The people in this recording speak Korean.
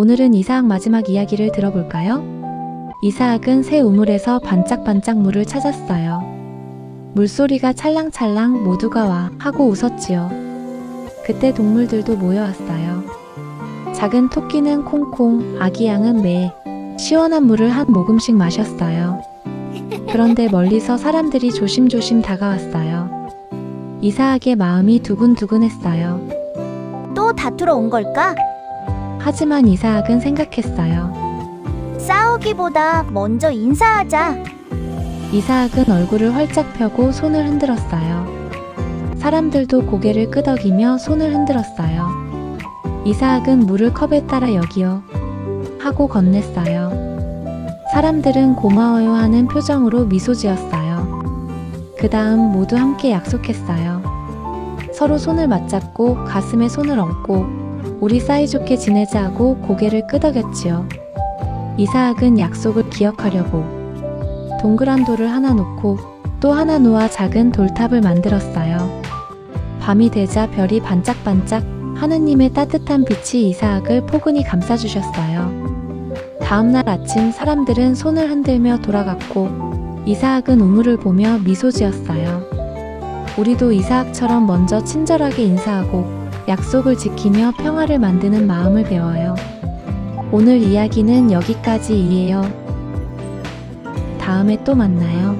오늘은 이사학 마지막 이야기를 들어볼까요? 이사학은 새 우물에서 반짝반짝 물을 찾았어요. 물소리가 찰랑찰랑 모두가 와 하고 웃었지요. 그때 동물들도 모여왔어요. 작은 토끼는 콩콩, 아기 양은 매, 시원한 물을 한 모금씩 마셨어요. 그런데 멀리서 사람들이 조심조심 다가왔어요. 이사학의 마음이 두근두근했어요. 또 다투러 온 걸까? 하지만 이사학은 생각했어요. 싸우기보다 먼저 인사하자. 이사학은 얼굴을 활짝 펴고 손을 흔들었어요. 사람들도 고개를 끄덕이며 손을 흔들었어요. 이사학은 물을 컵에 따라 여기요. 하고 건넸어요. 사람들은 고마워요 하는 표정으로 미소 지었어요. 그 다음 모두 함께 약속했어요. 서로 손을 맞잡고 가슴에 손을 얹고 우리 사이좋게 지내자 하고 고개를 끄덕였지요. 이사학은 약속을 기억하려고 동그란 돌을 하나 놓고 또 하나 놓아 작은 돌탑을 만들었어요. 밤이 되자 별이 반짝반짝 하느님의 따뜻한 빛이 이사학을 포근히 감싸주셨어요. 다음날 아침 사람들은 손을 흔들며 돌아갔고 이사학은 우물을 보며 미소 지었어요. 우리도 이사학처럼 먼저 친절하게 인사하고 약속을 지키며 평화를 만드는 마음을 배워요. 오늘 이야기는 여기까지이에요. 다음에 또 만나요.